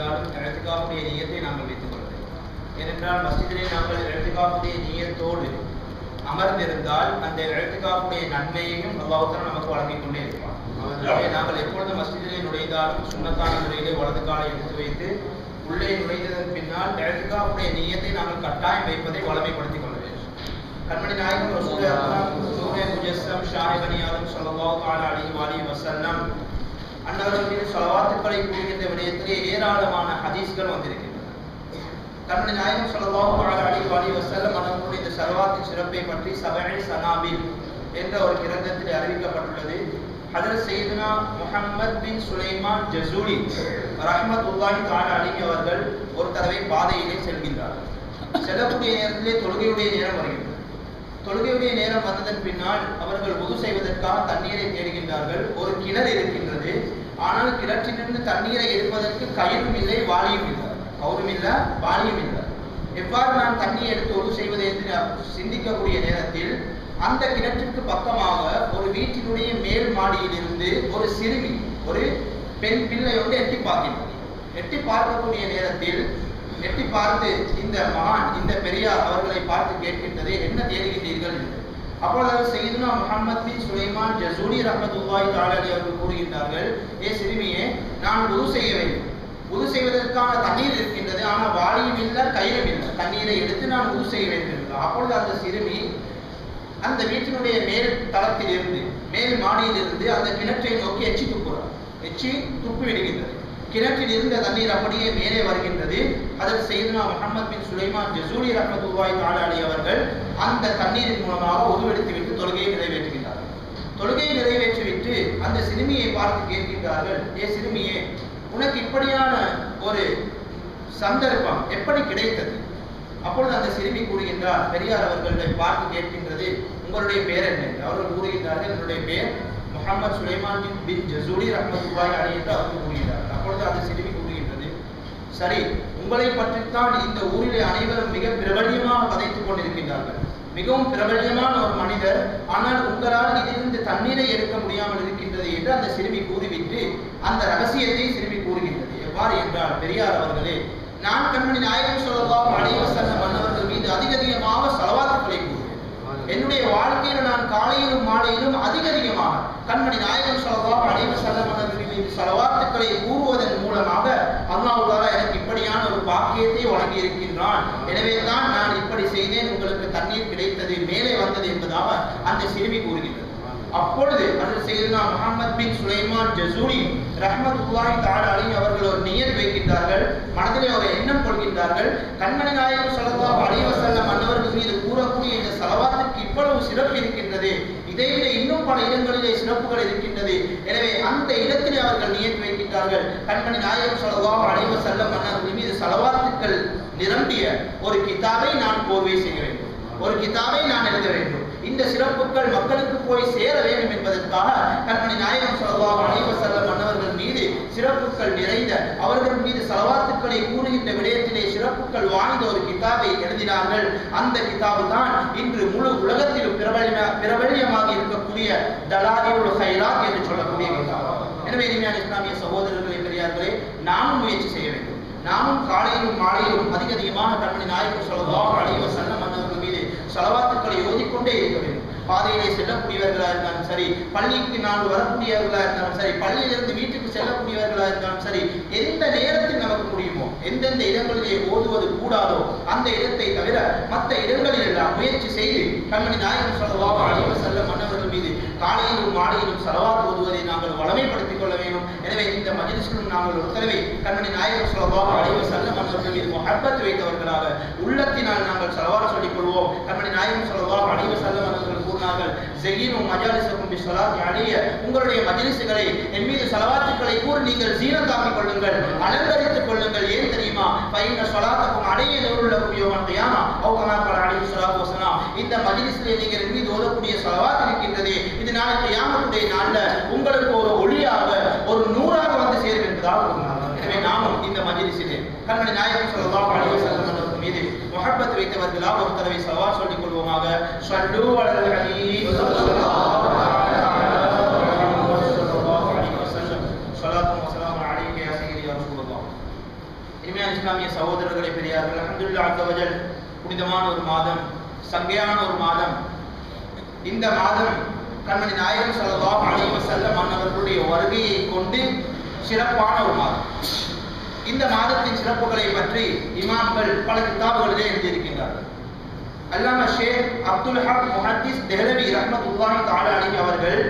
இருந்தாலும் எழுத்துக்காவுடைய நியத்தை நாங்கள் வைத்துக் கொள்ள வேண்டும் ஏனென்றால் மஸ்ஜிதிலே நாங்கள் எழுத்துக்காவுடைய நியத்தோடு அமர்ந்திருந்தால் அந்த எழுத்துக்காவுடைய நன்மையையும் அல்லாஹ் நமக்கு வழங்கிக் கொண்டே இருப்பார் எனவே நாங்கள் எப்பொழுது மஸ்ஜிதிலே நுழைந்தாலும் சுண்ணத்தான முறையிலே வலது காலை எடுத்து வைத்து உள்ளே நுழைந்ததன் பின்னால் எழுத்துக்காவுடைய நீயத்தை நாங்கள் கட்டாயம் வைப்பதை வளமைப்படுத்திக் கொள்ள வேண்டும். கண்மணி நாயகம் ரசூலுல்லாஹி அக்ரம் நூரே முஜஸ்ஸம் ஷாஹிபனி ஆலம் ஸல்லல்லாஹு தஆலா அன்னவர்கள் மீது ஸலவாத்துக்களை கூறுகின்ற விடயத்திலே ஏராளமான ஹதீஸ்கள் வந்திருக்கின்றன. கண்மணி நாயகம் ஸல்லல்லாஹு தஆலா அலைஹி வஆலிஹி வஸல்லம் இந்த ஸலவாத்தின் சிறப்பை பற்றி சபை சனாபில் என்ற ஒரு கிரந்தத்தில் அறிவிக்கப்பட்டுள்ளது. அதில் சையதுனா முகமது பின் சுலைமான் ஜசூலி ரஹ்மத்துல்லாஹி தஆலா அலைஹி அவர்கள் ஒரு தடவை பாதையிலே செல்கின்றார் செல்லக்கூடிய நேரத்திலே தொழுகையுடைய நேரம் வருகின்றது. தொழுகையுடைய நேரம் வந்ததன் பின்னால் அவர்கள் உது செய்வதற்காக தண்ணீரை தேடுகின்றார்கள். ஒரு கிணறு இருக்கின்றது. ஆனால் கிணற்றிலிருந்து தண்ணீரை எடுப்பதற்கு கயிறும் இல்லை வாளியும் இல்லை. கவுரும் இல்லை வாளியும் இல்லை. எவ்வாறு நான் தண்ணீர் எடுத்து ஒழு செய்வது என்று சிந்திக்கக்கூடிய நேரத்தில் அந்த கிணற்றுக்கு பக்கமாக ஒரு வீட்டினுடைய மேல் மாடியிலிருந்து ஒரு சிறுமி ஒரு பெண் பிள்ளையோடு எட்டி பார்க்கின்றது. எட்டி பார்க்கக்கூடிய நேரத்தில் எட்டி பார்த்து இந்த மகான் இந்த பெரியார் அவர்களை பார்த்து கேட்கின்றது என்ன தேடுகின்றீர்கள்? என்று அப்பொழுது அவர் செய்துனா முகமது பின் சுலைமான் ஜசூலி ரஹமத்துல்லாஹி தாலி அவர்கள் கூறுகின்றார்கள் ஏ சிறுமியே நான் உது செய்ய வேண்டும். உது செய்வதற்கான தண்ணீர் இருக்கின்றது ஆனால் வாளியும் இல்லை கயிறும் இல்லை. தண்ணீரை எடுத்து நான் உது செய்ய வேண்டும் அப்பொழுது அந்த சிறுமி அந்த வீட்டினுடைய மேல் தளத்தில் இருந்து மேல் மாடியிலிருந்து அந்த கிணற்றை நோக்கி எச்சி துப்புறார் எச்சி துப்பி விடுகின்றது கிணற்றில் இருந்த தண்ணீர் அப்படியே மேலே வருகின்றது. அதில் செய்தனா முகமது பின் சுலைமான் ஜசூலி ரஹமத்துல்லாய் தாலாளி அவர்கள் அந்த தண்ணீரின் மூலமாக உருவெடுத்து விட்டு தொழுகையை நிறைவேற்றுகின்றார்கள் தொழுகையை நிறைவேற்றிவிட்டு அந்த சிறுமியை பார்த்து கேட்கின்றார்கள் ஏ சிறுமியே உனக்கு இப்படியான ஒரு சந்தர்ப்பம் எப்படி கிடைத்தது? அப்பொழுது அந்த சிறுமி கூறுகின்றார் பெரியார் அவர்களை பார்த்து கேட்கின்றது உங்களுடைய பெயர் என்ன? அவர்கள் கூறுகின்றார்கள் என்னுடைய பெயர் முகமது சுலைமான் பின் பின் ஜசூலி ரஹமத்துல்லாஹி அலி என்று அவர்கள் கூறுகிறார்கள் அப்பொழுது அந்த செய்தி கூறுகின்றது சரி உங்களை பற்றித்தான் இந்த ஊரிலே அனைவரும் மிக பிரபல்யமாக வதைத்துக் கொண்டிருக்கின்றார்கள். மிகவும் பிரபல்யமான ஒரு மனிதர் ஆனால் உங்களால் இதிலிருந்து தண்ணீரை எடுக்க முடியாமல் இருக்கின்றது என்று அந்த சிறுமி கூறிவிட்டு அந்த ரகசியத்தை சிறுமி கூறுகின்றது. எவ்வாறு என்றால் பெரியார் அவர்களே நான் கண்மணி நாயகம் சொல்லலாம் அலைவசல்லம் மன்னவர்கள் மீது அதிக அதிகமாக செலவாத்துக்களை கூறுவேன். என்னுடைய வாழ்க்கையில் நான் காலையிலும் மாலையிலும் அதிக அதிகமாக கண்மணி நாயகம் சொல்லலாம் அலைவசல்லம் மன்னர்கள் மீது செலவாத்துக்களை கூறுவதன் மூலமாக அல்லாஹ் எனக்கு இப்படியான ஒரு பாக்கியத்தை வழங்கி இருக்கின்றான் எனவே தான் நான் இப்படி செய்தேன் உங்களுக்கு தண்ணீர் கிடைத்தது மேலே வந்தது என்பதாக அந்த சிறுமி கூறுகின்றது. அப்பொழுது அந்த செய்தனா முகமது பின் சுலைமான் ஜசூரி ரஹமத் உல்லாஹி அலைஹி அவர்கள் ஒரு நியர் வைக்கின்றார்கள். மனதிலே ஒரு எண்ணம் கொள்கின்றார்கள். கண்மணி நாயகம் ஸல்லல்லாஹு அலைஹி வஸல்லம் அன்னவர்கள் மீது கூறக்கூடிய இந்த ஸலவாத்துக்கு இவ்வளவு சிறப்பு இருக்கின்றது. இதை விட இன்னும் பல இடங்களிலே சிறப்புகள் இருக்கின்றது. எனவே அந்த இடத்திலே அவர்கள் நியத் வைக்கின்றார்கள். கண்மணி நாயகம் ஸல்லல்லாஹு அலைஹி செல்ல மன்னர் மீது செலவாத்துக்கள் நிரம்பிய ஒரு கிதாபை நான் போர்வை செய்ய வேண்டும். ஒரு கிதாபை நான் எழுத வேண்டும். இந்த சிறப்புகள் மக்களுக்கு போய் சேர வேண்டும் என்பதற்காக கண்மணி நாயகம் ஸல்லல்லாஹு அலைஹி செல்லம் மன்னவர்கள் மீது சிறப்புகள் நிறைந்த அவர்கள் மீது சலவாத்துக்களை கூறுகின்ற விடயத்திலே சிறப்புகள் வாய்ந்த ஒரு கிதாபை எழுதினார்கள். அந்த கிதாபு தான் இன்று முழு உலகத்திலும் பிரபல்ய பிரபல்யமாக இருக்கக்கூடிய தலாலியுல் ஹைராத் என்று சொல்லக்கூடிய கிதாபு. எனவே இனிமையான இஸ்லாமிய சகோதரர்களை பெரியார்களே நாமும் முயற்சி செய்ய வேண்டும். நாமும் காலையிலும் மாலையிலும் அதிக அதிகமாக கண்மணி நாயகம் ஸல்லல்லாஹு அலைஹி செல்ல மன்னர்கள் செலவாத்துக்களை ஓதிக்கொண்டே இருக்க வேண்டும். பாதையிலே செல்லக்கூடியவர்களாக இருந்தாலும் சரி பள்ளிக்கு நாங்கள் வரக்கூடியவர்களாக இருந்தாலும் சரி பள்ளியிலிருந்து வீட்டுக்கு செல்லக்கூடியவர்களாக இருந்தாலும் சரி எந்த நேரத்தில் நமக்கு முடியுமோ எந்தெந்த இடங்களிலே ஓதுவது கூடாதோ அந்த இடத்தை தவிர மற்ற இடங்களில் எல்லாம் முயற்சி செய்து கண்மணி நாயகம் ஸல்லல்லாஹு அலைஹி செல்ல மன்னர்கள் மீது காலையிலும் மாலையிலும் செலவாக ஓதுவதை நாங்கள் வளமைப்படுத்திக் கொள்ள வேண்டும். எனவே இந்த மஜ்லிஸிலும் நாங்கள் ஒரு தடவை கண்மணி நாயகர் ஸல்லல்லாஹு சல்ல வஸல்லம் அன்னவர்கள் மீது வைத்தவர்களாக உள்ளத்தினால் நாங்கள் செலவாக சொல்லிக் கொள்வோம். கண்மணி நாயகர் ஸல்லல்லாஹு அலைஹி வஸல்லம் அன்னவர்கள் கூறினார்கள் ஜெயினும் மஜாலிசும் பிஸ்ஸலாத்தி அலைய உங்களுடைய மஜிலிசுகளை என் மீது சலவாத்துக்களை கூறி நீங்கள் சீனத்தாக்கிக் கொள்ளுங்கள் அலங்கரித்துக் கொள்ளுங்கள். ஏன் தெரியுமா? பைன ஸலாத்துக்கும் அடைய நூறுள்ள யோமன் கியாமா அவு கமா கல அலைஹி இந்த மஜிலிசிலே நீங்கள் என் மீது ஓதக்கூடிய சலவாத் நாளை கியாமத்துடைய நாள்ல உங்களுக்கு ஒரு ஒளியாக ஒரு நூறாக வந்து சேரும் என்பதாக கூறினார்கள் எனவே நாமும் இந்த மஜிலிசிலே கண்மணி நாயகம் சொல்லலாம் அலைஹி வஸல்லம் மீது முஹப்பத் வைத்தவர்களாக ஒரு தடவை சவா சொல்லிக் கொள்வோமாக. ஸல்லு அலல் இஸ்லாமிய சகோதரர்களை பெரியார்கள் அல்ஹம்துலில்லாஹ் அஸ்ஸவஜல் புனிதமான ஒரு மாதம் சங்கையான ஒரு மாதம். இந்த மாதம் கண்மணி நாயகம் ஸல்லல்லாஹு அலைஹி செல்ல மன்னவர்களுடைய வருகையை கொண்டு சிறப்பான ஒரு மாதம். இந்த மாதத்தின் சிறப்புகளை பற்றி இமாம்கள் பல கிதாபுகளிலே எழுதியிருக்கின்றார்கள். அல்லாம ஷேக் அப்துல் ஹக் முஹத்திஸ் தெஹ்லவி ரஹ்மத்துல்லாஹி தஆலா அலைஹி அவர்கள்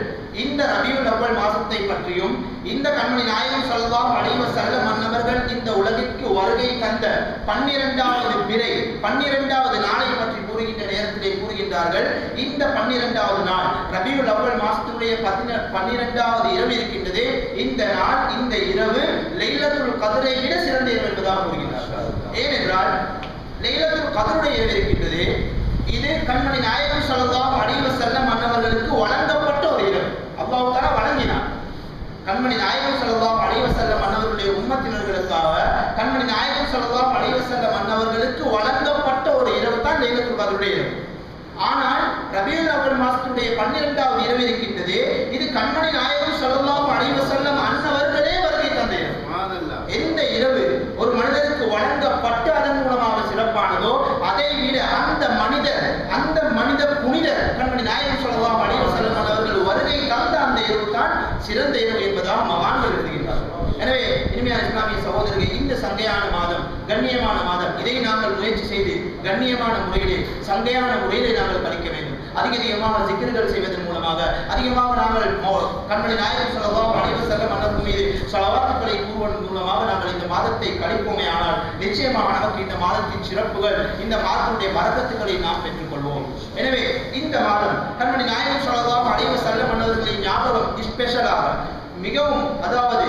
இந்த ரபியுல் அவ்வல் மாதத்தை பற்றியும் இந்த கண்மணி நாயகம் ஸல்லல்லாஹு அலைஹி செல்ல மன்னவர்கள் இந்த உலகிற்கு வருகை தந்த 12வது பிறை 12வது நாளை பற்றி கூறுகின்ற நேரத்திலே கூறுகின்றார்கள் இந்த 12வது நாள் ரபியுல் அவ்வல் மாசத்துடைய 12வது இரவு இருக்கின்றது. இந்த நாள் இந்த இரவு லைலத்துல் கதிரை விட சிறந்த இரவு என்பதாக கூறுகின்றார்கள். ஏனென்றால் லைலத்துல் கதருடைய இரவு இருக்கின்றது. இது கண்மணி நாயகம் ஸல்லல்லாஹு அலைஹி வஸல்லம் மன்னவர்களுக்கு வழங்கப்பட்ட ஒரு இரவு. அல்லாஹ் வழங்கினார் கண்மணி நாயகம் ஸல்லல்லாஹு அலைஹி வஸல்லம் மன்னவர்களுடைய உம்மத்தினர்களுக்காக கண்மணி நாயகம் ஸல்லல்லாஹு அலைஹி வஸல்லம் மன்னவர்களுக்கு வழங்கப்பட்ட ஒரு இரவு தான் லைலத்துல் கதருடைய இரவு ஆனால் ரபியுல் அவ்வல் மாசத்துடைய 12வது இரவு இருக்கின்றது. இது கண்மணி நாயகம் ஸல்லல்லாஹு அலைஹி வஸல்லம் அன்னவர்களே வருகை தந்த இரவு எந்த இரவு ஒரு மனிதருக்கு வழங்கப்பட்டு அதன் மூலமாக சிறப்பானதோ அதை விட அந்த மனிதர் அந்த மனித புனிதர் கண்மணி நாயகம் ஸல்லல்லாஹு அலைஹி வஸல்லம் அவர்கள் வருகை தந்த அந்த இரவு தான் சிறந்த இரவு என்பதாக மகான்கள் எழுதுகின்றார்கள். எனவே இனிமையான இஸ்லாமிய சகோதரர்கள் இந்த சங்கையான மாதம் கண்ணியமான மாதம். இதை நாங்கள் முயற்சி செய்து கண்ணியமான முறையிலே சங்கையான முறையிலே அதிக அதிகமாக சிக்கர்கள் செய்வதன் மூலமாக அதிகமாக நாங்கள் கண்மணி நாயகம் செலவாக அலைஹி செல்ல மன்னர் மீது ஸலவாத்துக்களை கூறுவதன் மூலமாக நாங்கள் இந்த மாதத்தை கழிப்போமே. ஆனால் நிச்சயமாக நமக்கு இந்த மாதத்தின் சிறப்புகள் இந்த மாதத்துடைய வரக்கத்துக்களை நாம் பெற்றுக்கொள்வோம். எனவே இந்த மாதம் கண்மணி நாயகம் செலவாக அலைஹி செல்ல மன்னர்களின் ஞாபகம் ஸ்பெஷலாக மிகவும் அதாவது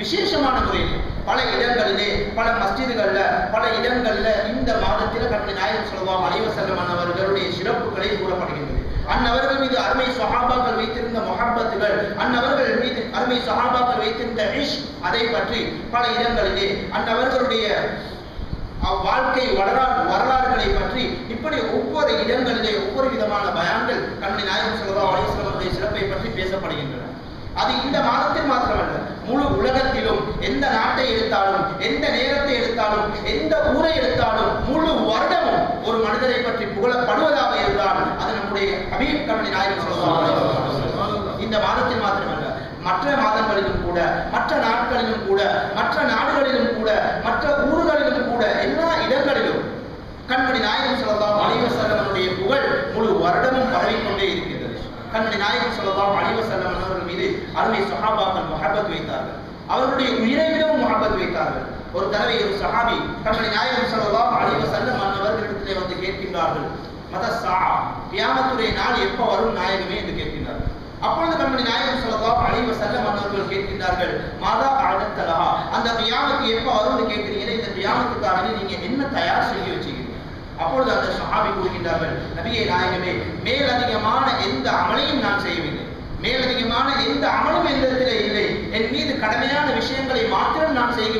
விசேஷமான முறையில் பல இடங்களிலே பல மஸ்ஜிதுகள்ல பல இடங்கள்ல இந்த மாதத்தில் கண்ணி நாயகம் ஸல்லல்லாஹு அலைஹி வஸல்லம் அன்னவர்களுடைய சிறப்புகளை கூறப்படுகின்றது. அன்னவர்கள் மீது அருமை சகாபாக்கள் வைத்திருந்த மொஹப்பத்துகள் அன்னவர்கள் மீது அருமை சகாபாக்கள் வைத்திருந்த இஷ் அதை பற்றி பல இடங்களிலே அன்னவர்களுடைய வாழ்க்கை வரலாறு வரலாறுகளை பற்றி இப்படி ஒவ்வொரு இடங்களிலே ஒவ்வொரு விதமான பயான்கள் கண்ணி நாயகம் ஸல்லல்லாஹு அலைவசல்லமுடைய சிறப்பை பற்றி பேசப்படுகின்றன. அது இந்த மாதத்தில் மாத்திரமல்ல. முழு உலகத்திலும் எந்த நாட்டை எடுத்தாலும் எந்த நேரத்தை எடுத்தாலும் எந்த ஊரை எடுத்தாலும் முழு வருடமும் ஒரு மனிதரை பற்றி புகழப்படுவதாக இருந்தால் அது நம்முடைய ஹபீப் கண்மணி நாயகம் சொல்லுவாங்க இந்த மாதத்தில் மாத்திரமல்ல. மற்ற மாதங்களிலும் கூட மற்ற நாட்களிலும் கூட மற்ற நாடுகளிலும் கூட மற்ற ஊர்களிலும் கூட எல்லா இடங்களிலும் கண்மணி நாயகம் சொல்லலாம் அலைஹி புகழ் முழு வருடமும் பரவிக்கொண்டே இருக்கிறது. கண்மணி நாயகம் சொல்லலாம் அலைஹி வஸல்லம் அவர்கள் மீது அருமை சஹாபாக்கள் முஹப்பத் வைத்தார்கள். அவர்களுடைய உயிரை விடவும் முஹப்பத் வைத்தார்கள். ஒரு தடவை ஒரு சஹாபி கண்மணி நாயகம் சொல்லலாம் அலைஹி வஸல்லம் அவர்களிடத்திலே வந்து கேட்கின்றார்கள் மத சா கியாமத்துடைய நாள் எப்போ வரும் நாயகமே? என்று கேட்கின்றார்கள். அப்பொழுது கண்மணி நாயகம் சொல்லலாம் அலைஹி வஸல்லம் மன்னர்கள் கேட்கின்றார்கள் மாதா அழத்தலஹா அந்த கியாமத்து எப்போ வரும்னு கேட்கிறீங்களே இந்த கியாமத்துக்காக நீங்க என்ன தயார் செய்ய வச்சீங்க? அப்பொழுது அந்த சஹாபி கூறுகின்றார்கள் நபியை நாயகமே மேலதிகமான எந்த அமலையும் நான் செய்யவில்லை. மேலதிகமான எந்த அமலும் எந்திரத்திலே இல்லை. என் மீது கடமையான விஷயங்களை மாத்திரம் நான் செய்து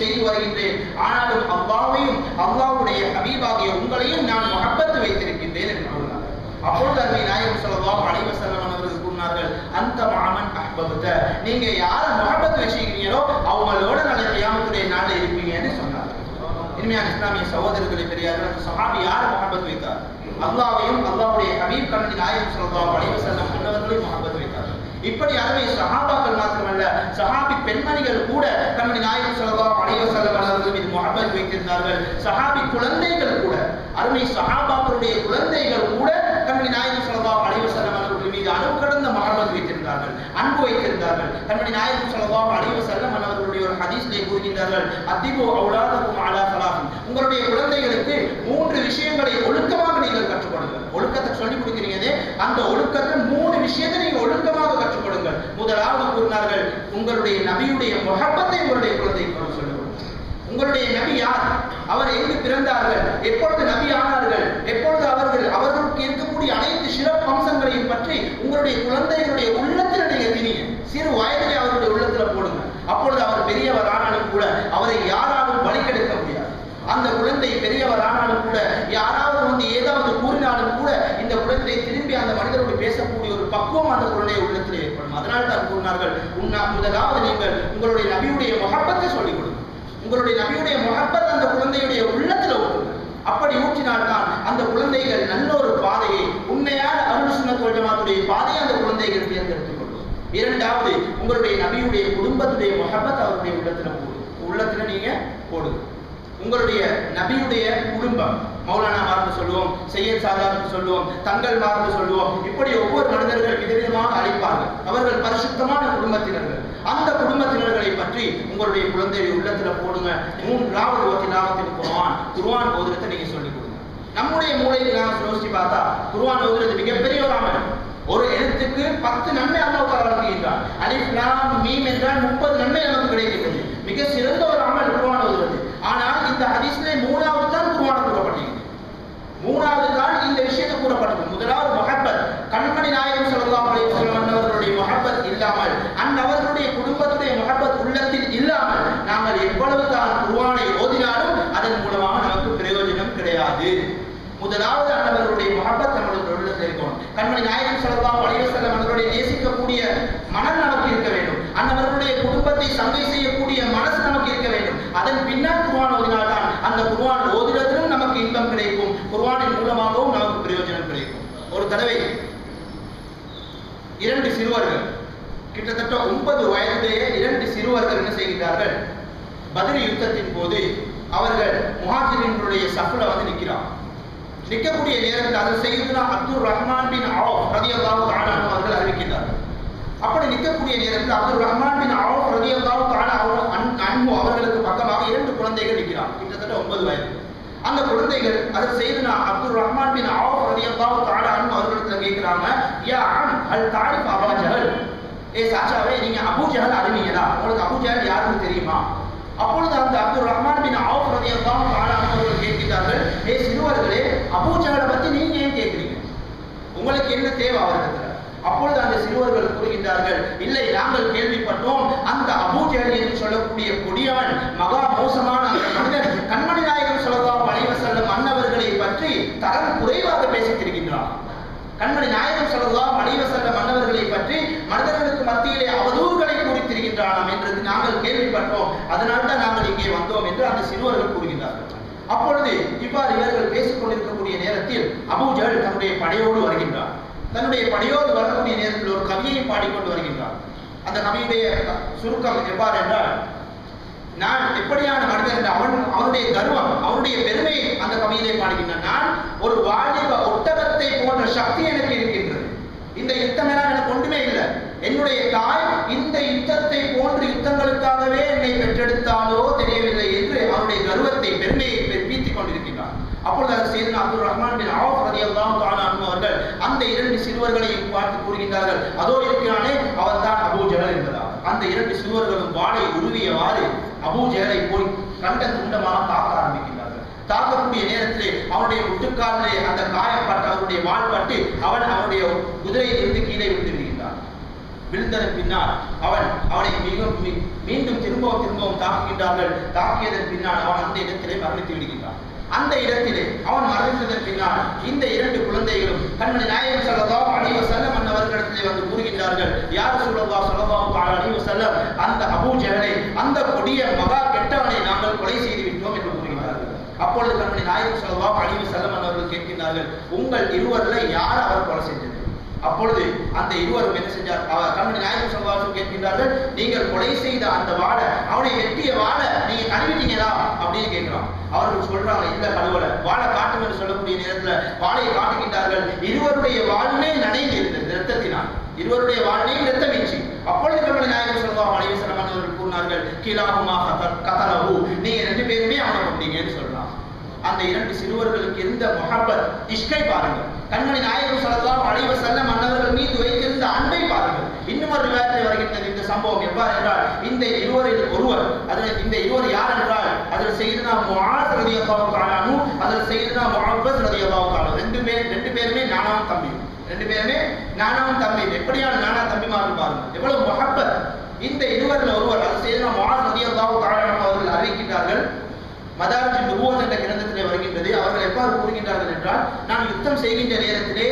செய்து வருகின்றேன். ஆனாலும் அவ்வாவையும் அவ்வாவுடைய ஹபீபாகிய உங்களையும் நான் மகப்பத்து வைத்திருக்கின்றேன் என்று கூறினார் அப்பொழுது அருமை நாயகம் சொல்லவா அலைஹி வஸல்லம் அவர்கள் கூறினார்கள் அந்த மாமன் அஹ்பப்த. நீங்க யார மகப்பத்து வச்சுக்கிறீங்களோ அவங்களோட நல்ல கியாமத்துடைய நாள்ல இருக்கும் இனிமையான இஸ்லாமிய சகோதரர்களை பெரியார்கள் அந்த சஹாபி யார் முகப்பத் வைத்தார்? அல்லாவையும் அல்லாவுடைய ஹபீப் கண்ணி நாயகம் ஸல்லல்லாஹு வளைவு வஸல்லம் அன்னவர்களையும் முகப்பத் வைத்தார் இப்படி அருமை சஹாபாக்கள் மாத்திரமல்ல சஹாபி பெண்மணிகள் கூட கண்மணி நாயகம் ஸல்லல்லாஹு வளைவு வஸல்லம் அவர்கள் மீது முகப்பத் வைத்திருந்தார்கள். சஹாபி குழந்தைகள் கூட அருமை சஹாபாக்களுடைய குழந்தைகள் கூட கண்மணி நாயகம் ஸல்லல்லாஹு வளைவு வஸல்லம் அவர்கள் மீது அளவு கடந்த முகப்பத் வைத்திருந்தார்கள் அன்பு வைத்திருந்தார்கள். கண்மணி நாயகம் ஸல்லல்லாஹு வளைவு வஸல்லம் ஹதீஸ்லே கூறுகின்றார்கள் அதிபு அவுலாதகும் அலா சலாஹின் உங்களுடைய குழந்தைகளுக்கு மூன்று விஷயங்களை ஒழுக்கமாக நீங்கள் கற்றுக் கொடுங்கள். ஒழுக்கத்தை சொல்லிக் கொடுக்கிறீங்களே அந்த ஒழுக்கத்தை மூணு விஷயத்தை நீங்கள் ஒழுக்கமாக கற்றுக் கொடுங்கள். முதலாவது கூறினார்கள் உங்களுடைய நபியுடைய முகப்பத்தை உங்களுடைய குழந்தைக்கு சொல்லிக் உங்களுடைய நபி யார்? அவர் எங்கு பிறந்தார்கள்? எப்பொழுது நபி ஆனார்கள்? எப்பொழுது அவர்கள் அவர்களுக்கு இருக்கக்கூடிய அனைத்து சிறப்பு அம்சங்களையும் பற்றி உங்களுடைய குழந்தைகளுடைய உள்ளத்தில் நீங்க திணிங்க சிறு வயதிலே அவருடைய உள்ளத்துல போடுங்க அப்பொழுது அவர் பெரியவர் ஆனாலும் கூட அவரை யாராலும் வழிகெடுக்க முடியாது அந்த குழந்தை பெரியவர் ஆனாலும் கூட யாராவது வந்து ஏதாவது கூறினாலும் கூட இந்த குழந்தை திரும்பி அந்த மனிதரோடு பேசக்கூடிய ஒரு பக்குவம் அந்த குழந்தைய உள்ளத்தில் ஏற்படும். அதனால் தான் கூறினார்கள் உன்னா முதலாவது நீங்கள் உங்களுடைய நபியுடைய முகப்பத்தை சொல்லிக் கொடுங்க உங்களுடைய நபியுடைய முகப்பத் அந்த குழந்தையுடைய உள்ளத்தில் ஊற்றுங்க அப்படி ஊற்றினால்தான் அந்த குழந்தைகள் நல்ல ஒரு பாதையை உண்மையான அருள் சுண்ணத் பாதையை அந்த குழந்தைகள் தேர்ந்தெடுத்துக் கொள்ளும். இரண்டாவது உங்களுடைய நபியுடைய குடும்பத்துடைய முகப்பத் அவருடைய உள்ளத்தில் உங்களுடைய நபியுடைய குடும்பம் மௌலானா மார்ந்து சொல்லுவோம் செய்யத் சாதாரண சொல்லுவோம் தங்கள் மார்ந்து சொல்லுவோம் இப்படி ஒவ்வொரு மனிதர்கள் விதவிதமாக அழைப்பார்கள். அவர்கள் பரிசுத்தமான குடும்பத்தினர்கள். அந்த குடும்பத்தினர்களை பற்றி உங்களுடைய குழந்தையை உள்ளத்துல போடுங்க. மூன்றாவது ஓத்தி லாபத்தில் குருவான் குருவான் ஓதுறதை நீங்க சொல்லிக் கொடுங்க. நம்முடைய மூளைக்கு நாம் யோசிச்சு பார்த்தா குருவான் ஓதுறது மிகப்பெரிய ஒரு அமல். ஒரு எழுத்துக்கு பத்து நன்மை அல்லாஹ் தஆலா வழங்குகின்றான். அலிஃப் மீம் என்றால் முப்பது நன்மை நமக்கு கிடைக்கும் மிக சிறந்த ஒரு அமல் குர்ஆன் ஓதுவது ஆனால் இந்த ஹதீஸ்ல மூணாவது தான் குர்ஆன் கூறப்பட்டிருக்கிறது மூணாவது தான் இந்த விஷயத்தை கூறப்பட்டது முதலாவது மஹப்பத் கண்மணி நாயகம் ஸல்லல்லாஹு அலைஹி வஸல்லம் அவர்களுடைய மஹப்பத் இல்லாமல் அந்நபர்களுடைய குடும்பத்துடைய மஹப்பத் உள்ளத்தில் இல்லாமல் நாங்கள் எவ்வளவு தான் குர்ஆனை ஓதினாலும் அதன் மூலமாக நமக்கு பிரயோஜனம் கிடையாது முதலாவது அன்னவர்களுடைய மஹப்பத் நம்மளுடைய உள்ளத்தில் இருக்கணும் கண்மணி நாயகம் ஸல்லல்லாஹு அலைஹி வஸல்லம் அவர்களுடைய நேசிக்கக்கூடிய மனம் நமக்கு இருக்க வேண்டும் அன்னவர்களுடைய குடும்பத்தை சங்கை செய்யக்கூடிய மனசு நமக்கு இருக்க வேண்டும் அதன் பின்னால் குர்ஆன் ஓதினால்தான் அந்த குர்ஆன் ஓதுறதிலும் நமக்கு இன்பம் கிடைக்கும் குர்ஆனின் மூலமாகவும் நமக்கு பிரயோஜனம் கிடைக்கும் ஒரு தடவை இரண்டு சிறுவர்கள். கிட்டத்தட்ட ஒன்பது வயதிலேயே இரண்டு சிறுவர்கள் என்ன செய்கிறார்கள் பதிரி யுத்தத்தின் போது அவர்கள் முஹாஜிரின்களுடைய சஃப்ல வந்து நிற்கிறான் நிற்கக்கூடிய நேரத்தில் அது செய்யுதுனா அப்துல் ரஹ்மான் பின் அவுஃப் ரதி அல்லாவு அன்ஹு அவர்கள் அறிவிக்கிறார்கள் அப்படி நிற்கக்கூடிய நேரத்தில் அப்துல் ரஹ்மான் பின் அவுஃப் ரலியல்லாஹு தஆலா அவர் அன்பு அவர்களுக்கு பக்கமாக இரண்டு குழந்தைகள் நிற்கிறான் கிட்டத்தட்ட ஒன்பது வயது. அந்த குழந்தைகள் அதை செய்துனா அப்துல் ரஹ்மான் பின் அவுஃப் ரலியல்லாஹு தஆலா அன்ஹு அவர்களிடத்துல கேக்குறாங்க யா அம் அல் தாரிஃப் அபா ஜஹல்? ஏ சாச்சாவே நீங்க அபூ ஜஹல் அறிவீங்களா? உங்களுக்கு அபூ ஜஹல் யாருன்னு தெரியுமா? அப்பொழுது அந்த அப்துல் ரஹ்மான் பின் அவுஃப் ரலியல்லாஹு தஆலா அன்ஹு அவர்கள் கேட்கிறார்கள் ஏ சிறுவர்களே அபூ ஜஹலை பத்தி நீங்க ஏன் கேக்குறீங்க உங்களுக்கு என்ன தேவை அவரிடத்துல அப்பொழுது அந்த சிறுவர்கள் கூறுகின்றார்கள் இல்லை நாங்கள் கேள்விப்பட்டோம் அந்த அபூஜஹல் என்று சொல்லக்கூடிய கொடியவன் மகா மோசமான அந்த மனிதன் கண்மணி நாயகம் ஸல்லல்லாஹு அலைஹி வஸல்லம் அன்னவர்களை பற்றி தரம் குறைவாக பேசித் திரிகின்றான் கண்மணி நாயகம் ஸல்லல்லாஹு அலைஹி செல்ல மன்னர்களை பற்றி மனிதர்களுக்கு மத்தியிலே அவதூறுகளை கூறி என்று நாங்கள் கேள்விப்பட்டோம். அதனால் தான் நாங்கள் இங்கே வந்தோம் என்று அந்த சிறுவர்கள் கூறுகின்றார்கள். அப்பொழுது இவ்வாறு இவர்கள் பேசிக் கொண்டிருக்கக்கூடிய நேரத்தில் அபூஜல் தன்னுடைய படையோடு வருகின்றார். தன்னுடைய படையோடு வரக்கூடிய நேரத்தில் ஒரு கவியை பாடிக்கொண்டு வருகின்றார். அந்த கவியுடைய சுருக்கம் எவ்வாறு என்றால் நான் எப்படியான மனிதன் என்று அவன் அவனுடைய கர்வம் அவனுடைய பெருமையை அந்த கவியிலே பாடுகின்றான். நான் ஒரு வாழ் ஒரு சக்தி எனக்கு இருக்கின்றது. இந்த யுத்தம் எல்லாம் எனக்கு ஒன்றுமே இல்லை. என்னுடைய தாய் இந்த யுத்தத்தை போன்ற யுத்தங்களுக்காகவே என்னை பெற்றெடுத்தாலோ தெரியவில்லை என்று அவருடைய கர்வத்தை பெருமையை பீத்திக் கொண்டிருக்கிறார் அப்பொழுது அது செய்து அப்துல் ரஹ்மான் பின் ஆஃப் ரலியல்லாஹு தஆலா அவர்கள் அந்த இரண்டு சிறுவர்களையும் பார்த்து கூறுகின்றார்கள். அதோ இருக்கிறானே அவன் தான் அபூ ஜஹல் என்பதா அந்த இரண்டு சிறுவர்களும் வாளை உருவியவாறு அபூ ஜஹலை போய் கண்ட துண்டமாக தாக்க ஆரம்பிக்கிறார் தாக்கக்கூடிய நேரத்திலே அவனுடைய முட்டுக்காலிலே அந்த காயப்பட்ட அவருடைய வாழ்பட்டு அவன் அவனுடைய குதிரையில் இருந்து கீழே விட்டு விடுகின்றான் விழுந்ததன் பின்னால் அவன் அவனை மிகவும் மீ- மீண்டும் திரும்பவும் திரும்பவும் தாக்குகின்றார்கள். தாக்கியதன் பின்னால் அவன் அந்த இடத்திலே மரணித்து விடுகின்றான். அந்த இடத்திலே அவன் மறைந்ததன் பின்னால் இந்த இரண்டு குழந்தைகளும் கண்மணி நாயகம் ஸல்லல்லாஹு அழிவு செல்லம் அன்னவர்களிடத்திலே வந்து கூறுகின்றார்கள். யார் ஸல்லல்லாஹு ஸல்லல்லாஹு அழிவு செல்லம் அந்த அபூ அந்த கொடிய மகா கெட்டவனை நாங்கள் கொலை செய்து அப்பொழுது நம்முடைய நாயகம் ஸல்லல்லாஹு அழிவு செல்லம் அவர்கள் கேட்கின்றார்கள் உங்கள் இருவரில் யார் அவர் கொலை செஞ்சது? அப்பொழுது அந்த இருவரும் என்ன செஞ்சார்? அவர் கண்மணி நாயகம் சம்பாசம் கேட்கின்றார்கள் நீங்கள் கொலை செய்த அந்த வாடை அவனை வெட்டிய வாழை நீங்க கழுவிட்டீங்களா? அப்படின்னு கேட்கிறான். அவர்கள் சொல்றாங்க இல்ல கழுவலை. வாழை காட்டும் என்று சொல்லக்கூடிய நேரத்துல வாழையை காட்டுகின்றார்கள். இருவருடைய வாழ்வே நனைந்து இருந்தது ரத்தத்தினால் இருவருடைய வாழ்வையும் ரத்தமீச்சு அப்பொழுது கண்மணி நாயகம் சொல்லுவாங்க அலைவசனம் அவர்கள் கூறினார்கள் கீழாகுமாக கதலவு நீங்க ரெண்டு பேருமே அவனை கொண்டீங்கன்னு சொல்லலாம் அந்த இரண்டு சிறுவர்களுக்கு இருந்த முஹப்பத் இஷ்கை பாருங்கள். கண்மணி நாயகம் ஸல்லல்லாஹு அழைவ செல்ல மன்னர்கள் மீது வைத்திருந்த அன்பை பாருங்கள். இன்னும் ஒரு விவாதத்தில் வருகின்றது இந்த சம்பவம். எவ்வாறு என்றால் இந்த இருவரில் ஒருவர் அதில் இந்த இருவர் யார் என்றால் அதில் செய்தனா முஆஸ் ரலியல்லாஹு தஆலா அதில் செய்தனா முஅவ்வஸ் ரலியல்லாஹு தஆலா ரெண்டு பேர் ரெண்டு பேருமே நானாவும் தம்பி. ரெண்டு பேருமே நானாவும் தம்பி. எப்படியான நானா தம்பிமார்கள் பாருங்க எவ்வளவு முஹப்பத். இந்த இருவரில் ஒருவர் அதில் செய்தனா முஆஸ் ரலியல்லாஹு தஆலா அவர்கள் அறிவிக்கின்றார்கள் மதாரஜி நுபுவத் என்ற அவர்கள் எவ்வாறு கூறுகின்றார்கள் என்றால் நான் யுத்தம் செய்கின்ற நேரத்திலே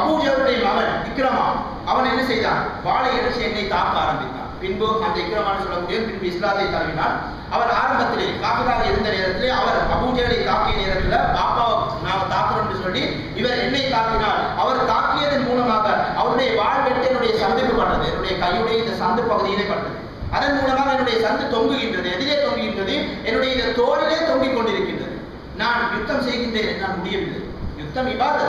அபூஜருடைய மகன் விக்ரமா அவன் என்ன செய்தான்? வாழை எடுத்து என்னை தாக்க ஆரம்பித்தான். பின்பு அந்த இக்ரமான்னு சொல்லக்கூடிய பின்பு இஸ்லாத்தை தழுவினார். அவர் ஆரம்பத்திலே காபிராக இருந்த நேரத்திலே அவர் அபூஜலை தாக்கிய நேரத்தில் பாப்பாவை தாக்குறோம் என்று சொல்லி இவர் என்னை தாக்கினார். அவர் தாக்கியதன் மூலமாக அவருடைய வாழ்வெட்டு என்னுடைய சந்திப்பு பட்டது. என்னுடைய கையுடைய இந்த சந்து பகுதியிலே பட்டது. அதன் மூலமாக என்னுடைய சந்து தொங்குகின்றது எதிலே தொங்குகின்றது. என்னுடைய இந்த தோளிலே தொங்கிக் கொண்டிருக்கின்றது. நான் யுத்தம் செய்கின்றேன் என்னால் முடியவில்லை. யுத்தம் இவ்வாறு.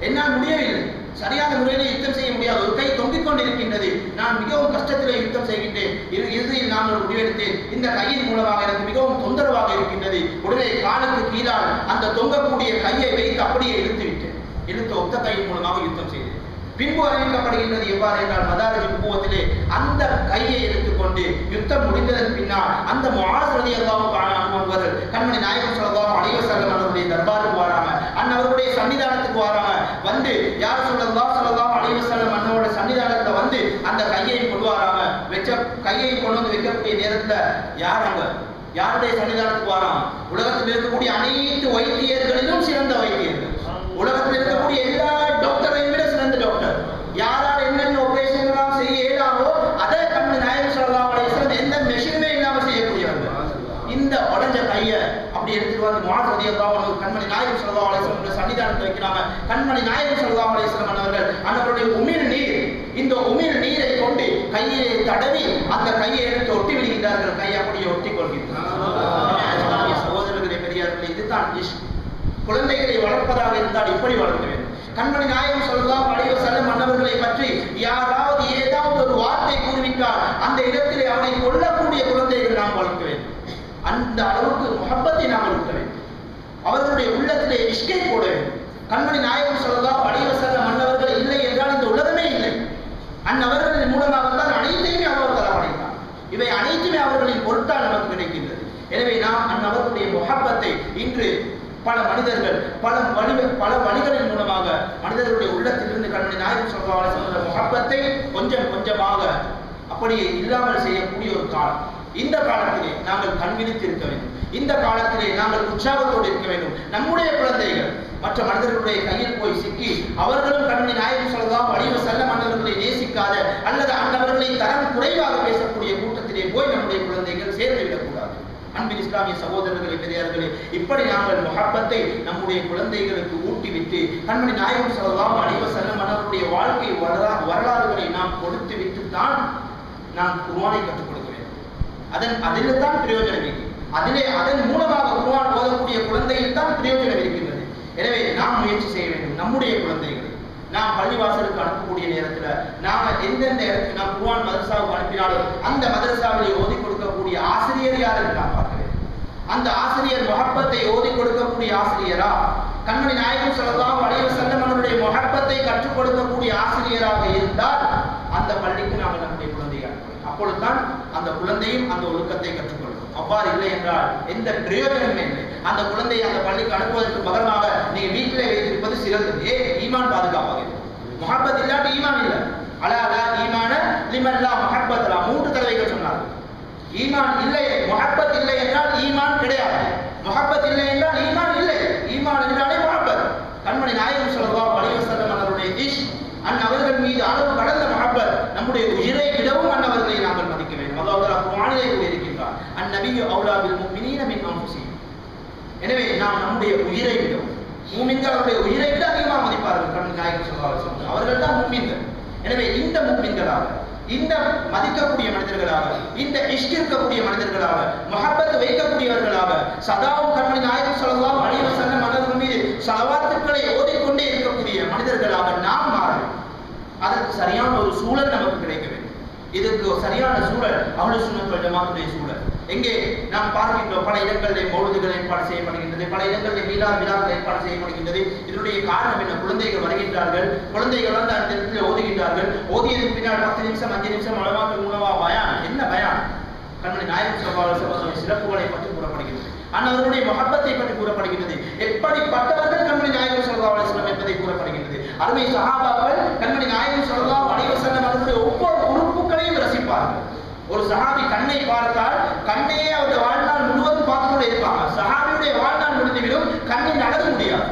என்னால் முடியவில்லை. சரியான முறையிலே யுத்தம் செய்ய முடியாது. ஒரு கை தொங்கிக் கொண்டிருக்கின்றது. நான் மிகவும் கஷ்டத்திலே யுத்தம் செய்கின்றேன். இறுதியில் நான் ஒரு முடிவெடுத்தேன். இந்த கையின் மூலமாக எனக்கு மிகவும் தொந்தரவாக இருக்கின்றது. உடனே காலுக்கு கீழால் அந்த தொங்கக்கூடிய கையை வைத்து அப்படியே இழுத்து விட்டேன் இழுத்த ஒத்த கையின் மூலமாக யுத்தம் செய்தேன். பின்பு அறிவிக்கப்படுகின்றது எவ்வாறு என்றால் மதாரஜி முகத்திலே அந்த கையை எடுத்துக்கொண்டு யுத்தம் முடிந்ததன் பின்னால் அந்த முஆசரதி அல்லாஹ் அவர்கள் கண்மணி நாயகம் சொல்லலாம் அலைவசல்லம் அவருடைய தர்பாருக்கு வராம அன்னவருடைய சன்னிதானத்துக்கு வராம வந்து யார் சொல்லலாம் சொல்லலாம் அலைவசல்லம் அண்ணனோட சன்னிதானத்துல வந்து அந்த கையை கொண்டு வராம வச்ச கையை கொண்டு வந்து வைக்கக்கூடிய நேரத்துல யார் அவங்க? யாருடைய சன்னிதானத்துக்கு வராம உலகத்தில் இருக்கக்கூடிய அனைத்து வைத்தியர்களிலும் சிறந்த வைத்தியர்கள். உலகத்தில் இருக்கக்கூடிய எல்லா டாக்டரையும் விட சிறந்த டாக்டர் யாரால் என்னென்ன ஆபரேஷன் எல்லாம் செய்ய இயலாமோ அதை கண்ணு நாயகம் சொல்லலாம் அலையம் எந்த மெஷினுமே இல்லாம செய்யக்கூடியவர்கள் இந்த உடஞ்ச கையை அப்படி எடுத்துட்டு வந்து மாசதி அல்லாஹ் கண்மணி நாயகம் சொல்லலாம் அலையம் சன்னிதானத்தை கண்மணி நாயகம் சொல்லலாம் அலையம் அவர்கள் அவர்களுடைய உமிழ் நீர் இந்த உமிழ் நீரை கொண்டு கையை தடவி அந்த கையை எடுத்து ஒட்டி விடுகின்றார்கள். கையை அப்படியே ஒட்டி கொள்கின்றார்கள். சகோதரர்களே பெரியார்களே இதுதான் குழந்தைகளை வளர்ப்பதாக இருந்தால் இப்படி வளர்க்க வேண்டும் கண்மணி நாயகம் சொல்லலாம் அலைவ செல்ல மன்னவர்களை பற்றி யாராவது ஏதாவது ஒரு வார்த்தை கூறிவிட்டால் அந்த இடத்திலே அவனை கொல்லக்கூடிய குழந்தைகள் நாம் வளர்க்க வேண்டும் அந்த அளவுக்கு முகப்பத்தை நாம் இருக்க வேண்டும் அவர்களுடைய உள்ளத்திலே இஷ்கை போட. கண்மணி நாயகம் சொல்லலாம் அலைவ செல்ல மன்னவர்கள் இல்லை என்றால் இந்த உலகமே இல்லை. அந்நபர்களின் மூலமாக தான் அனைத்தையுமே அவர் தரப்படைத்தார் இவை அனைத்துமே அவர்களின் பொருட்டால் நமக்கு கிடைக்கின்றது. எனவே நாம் அந்நபர்களுடைய முகப்பத்தை இன்று பல மனிதர்கள் பல வழி பல வழிகளின் மூலமாக மனிதர்களுடைய உள்ளத்திலிருந்து கண்மணி நாயகம் சொல்வாங்க சொல்ற முகப்பத்தை கொஞ்சம் கொஞ்சமாக அப்படியே இல்லாமல் செய்யக்கூடிய ஒரு காலம். இந்த காலத்திலே நாங்கள் கண்விழித்து இருக்க வேண்டும். இந்த காலத்திலே நாங்கள் உற்சாகத்தோடு இருக்க வேண்டும். நம்முடைய குழந்தைகள் மற்ற மனிதர்களுடைய கையில் போய் சிக்கி அவர்களும் கண்மணி நாயகம் சொல்லலாம் வடிவ செல்ல மன்னர்களை நேசிக்காத அல்லது அந்தவர்களை தரம் குறைவாக பேசக்கூடிய கூட்டத்திலே போய் நம்முடைய குழந்தைகள் சேர்ந்து விடக்கூடாது அன்பின் இஸ்லாமிய சகோதரர்களே பெரியார்களே இப்படி நாங்கள் மகப்பத்தை நம்முடைய குழந்தைகளுக்கு ஊட்டிவிட்டு கண்மணி நாயகம் சொல்லலாம் அனைவர் செல்ல மன்னருடைய வாழ்க்கை வரலா- வரலாறுகளை நாம் கொடுத்து விட்டு தான் நான் குருவானை கற்றுக் கொடுக்கிறேன். அதன் அதில் தான் பிரயோஜனம் இருக்கு. அதிலே அதன் மூலமாக குருவான் ஓதக்கூடிய குழந்தையில் தான் பிரயோஜனம் இருக்கின்றது எனவே நாம் முயற்சி செய்ய வேண்டும். நம்முடைய குழந்தைகள். நாம் பள்ளிவாசலுக்கு அனுப்பக்கூடிய நேரத்துல நாம எந்தெந்த இடத்துக்கு நாம் குர்ஆன் மதரசாவுக்கு அனுப்பினாலும் அந்த மதரசாவிலே ஓதி கொடுக்கக்கூடிய ஆசிரியர் யார் என்று நாம் பார்க்க வேண்டும்? அந்த ஆசிரியர் மொஹப்பத்தை ஓதி கொடுக்கக்கூடிய ஆசிரியரா? கண்மணி நாயகம் சொல்லலாம் வளைவு செல்லம் மொஹப்பத்தை கற்றுக் கொடுக்கக்கூடிய ஆசிரியராக இருந்தால் அந்த பள்ளிக்கு நாம் நம்முடைய குழந்தையை அப்பொழுதுதான் அந்த குழந்தையும் அந்த ஒழுக்கத்தை கற்றுக்கொள்ளும். அவ்வாறு இல்லை என்றால் எந்த பிரயோஜனமே இல்லை. அந்த குழந்தையை அந்த பள்ளிக்கு அனுப்புவதற்கு பகரமாக நீங்க வீட்டிலே வைத்திருப்பது சிறந்தது. ஏ ஈமான் பாதுகாப்பாக இருக்கும் முகப்பத் இல்லாட்டி ஈமான் இல்லை. அலா அலா ஈமான லிமல்லா முகப்பத்லா மூன்று தடவைகள் சொன்னார். ஈமான் இல்லை முஹப்பத் இல்லை என்றால் ஈமான் கிடையாது. முஹப்பத் இல்லை என்றால் ஈமான் என்றாலே முஹப்பத் கண்மணி நாயகம் ஸல்லல்லாஹு அலைஹி வஸல்லம் அவருடைய இஷ் அந்நபர்கள் மீது அளவு கடந்த முஹப்பத் நம்முடைய உயிரை விடவும் அந்நபர்களை நாங்கள் மதிக்க வேண்டும் அல்லாஹ் தஆலா குர்ஆனிலே கூறியிருக்கின்றார் அந்நபியு அவுலா பில் முஃமினீன மின் அன்ஃபுஸிஹிம் எனவே நாம் நம்முடைய உயிரை விடவும் மூமின்கள் அவருடைய உயிரை விட அதிகமாக மதிப்பார்கள். கண் நாயகம் ஸல்லல்லாஹு அலைஹி அவர்கள் தான் மூமின்கள் எனவே இந்த மூமின்களாக இந்த மதிக்கக்கூடிய மனிதர்களாக இந்த இஷ்க் இருக்கக்கூடிய மனிதர்களாக மஹப்பத் வைக்கக்கூடியவர்களாக சதாவும் கண்மணி நாயகம் சொல்லலாம் அழிவு செல்ல மன்னர்கள் மீது சலவாத்துக்களை ஓதிக்கொண்டே இருக்கக்கூடிய மனிதர்களாக நாம் மாற அதற்கு சரியான ஒரு சூழல் நமக்கு கிடைக்க வேண்டும். இதற்கு சரியான சூழல் அவ்வளவு சுண்ணத்துவ ஜமாத்துடைய சூழல். எங்கே நாம் பார்க்கின்றோம் பல இடங்களில் மௌலுதுகள் ஏற்பாடு செய்யப்படுகின்றது பல இடங்களில் மீளா விழாக்கள் ஏற்பாடு செய்யப்படுகின்றது. இதனுடைய காரணம் என்ன? குழந்தைகள் வருகின்றார்கள் குழந்தைகள் வந்து அந்த இடத்துல ஓதுகின்றார்கள். ஓதியதுக்கு பின்னால் பத்து நிமிஷம் அஞ்சு நிமிஷம் அளவாக்கள் மூலமா பயான். என்ன பயான்? கண்மணி நாயகம் சபால சிறப்புகளை பற்றி கூறப்படுகிறது ஆனால் மகப்பத்தை பற்றி கூறப்படுகின்றது. எப்படிப்பட்டவர்கள் கண்மணி நாயகம் சொல்லா அலிஸ்லாம் என்பதை கூறப்படுகின்றது? அருமை சகாபாக்கள் கண்மணி நாயகம் சொல்லா அலிவசல்லம் அவர்களுடைய ஒவ்வொரு உறுப்புகளையும் ரசிப்பார்கள். ஒரு சஹாபி கண்ணை பார்த்தால் கண்ணையே அவருடைய வாழ்நாள் முழுவதும் பார்த்து கொண்டே இருப்பாங்க. சஹாபியுடைய வாழ்நாள் முடிந்துவிடும் கண்ணை அழக முடியாது.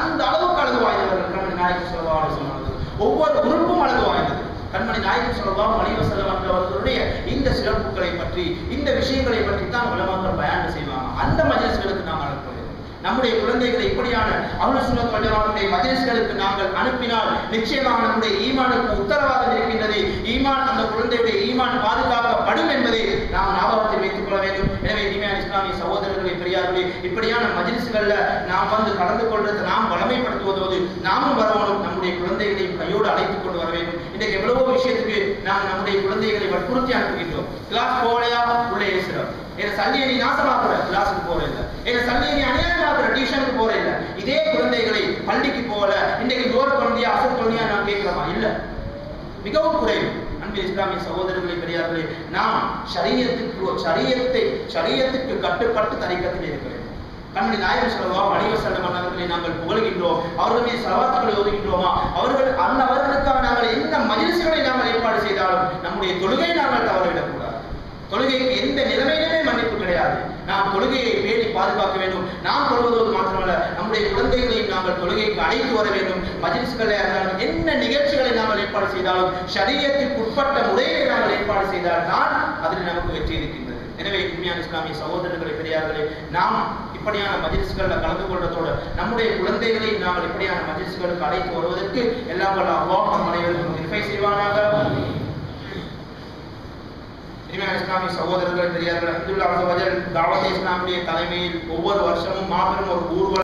அந்த அளவுக்கு அழகு வாய்ந்தவர்கள் கண்மணி நாயகம் சொல்லா அலிஸ்லாம் ஒவ்வொரு உறுப்பும் அழகு வாய்ந்தது. கண்மணி நாயகம் சொல்லலாம் மலிவ அவர்களுடைய இந்த சிறப்புகளை பற்றி இந்த விஷயங்களை பற்றி தான் உலமாக்கள் பயணம் செய்வாங்க. அந்த மஜிஸ்களுக்கு நாம் அழைப்போம் நம்முடைய குழந்தைகளை இப்படியான அருள் சுனத் வஜமானுடைய மஜலிஸ்களுக்கு நாங்கள் அனுப்பினால் நிச்சயமாக நம்முடைய ஈமானுக்கு உத்தரவாதம் இருக்கின்றது. ஈமான் அந்த குழந்தையுடைய ஈமான் பாதுகாப்பு என்பதை நாம் ஞாபகத்தில் வைத்துக் கொள்ள வேண்டும் எனவே இனிமையான இஸ்லாமிய சகோதரர்களை பெரியார்களே இப்படியான மஜலிஸ்கள்ல நாம் வந்து கலந்து கொள்றது நாம் வளமைப்படுத்துவதோடு நாமும் வரவனும் நம்முடைய குழந்தைகளையும் கையோடு அழைத்துக் கொண்டு வர வேண்டும். இன்றைக்கு எவ்வளவோ விஷயத்துக்கு நாம் நம்முடைய குழந்தைகளை வற்புறுத்தி அனுப்புகின்றோம். கிளாஸ் போகலையா உள்ளே இருக்கிறோம் என் சல்லியை நீ நாசமாக்குற கிளாஸுக்கு போற இல்ல. என் சல்லியை நீ அநியாயமாக்குற டியூஷனுக்கு போற இல்ல. இதே குழந்தைகளை பள்ளிக்கு போகல. இன்றைக்கு ஜோர் குழந்தையா அசர் குழந்தையா நான் கேட்கலாமா இல்ல. மிகவும் குறைவு. அன்பு இஸ்லாமிய சகோதரர்களை பெரியார்களே நாம் ஷரியத்துக்கு சரீரத்தை சரீரத்துக்கு கட்டுப்பட்டு தரிக்கத்தில் இருக்கிறேன் கண்மணி நாயகம் சொல்லலாம் வணிக சட்ட மன்னர்களை நாங்கள் புகழ்கின்றோம். அவர்களுடைய மீது ஒதுக்கின்றோமா அவர்கள் அந்த அவர்களுக்காக நாங்கள் என்ன மகிழ்ச்சிகளை நாங்கள் ஏற்பாடு செய்தாலும் நம்முடைய தொழுகை நாங்கள் தவறவிடக்கூடாது. தொழுகைக்கு எந்த நிலைமையிலுமே மன்னிப்பு கிடையாது. நாம் தொழுகையை பேணி பாதுகாக்க வேண்டும். நாம் தொழுவதோடு மாத்திரமல்ல நம்முடைய குழந்தைகளையும் நாங்கள் தொழுகைக்கு அழைத்து வர வேண்டும். மஜிலிஸ்களை இருந்தாலும் என்ன நிகழ்ச்சிகளை நாங்கள் ஏற்பாடு செய்தாலும் சரீரத்திற்கு உட்பட்ட முறையை நாங்கள் ஏற்பாடு செய்தால் தான் அதில் நமக்கு வெற்றி இருக்கின்றது. எனவே உண்மையான இஸ்லாமிய சகோதரர்களை பெரியார்களே நாம் இப்படியான மஜிலிஸ்களில் கலந்து கொள்வதோடு நம்முடைய குழந்தைகளை நாங்கள் இப்படியான மஜிலிஸ்களுக்கு அழைத்து வருவதற்கு எல்லாம் வல்ல அல்லாஹ் நம் அனைவருக்கும் கிருபை செய்வானாக. இனிமையான இஸ்லாமிய சகோதரர்கள் பெரியார்கள் அப்துல்லா அசவஜல் தாவத் இஸ்லாமுடைய தலைமையில் ஒவ்வொரு வருஷமும் மாபெரும் ஒரு ஊர்வலம்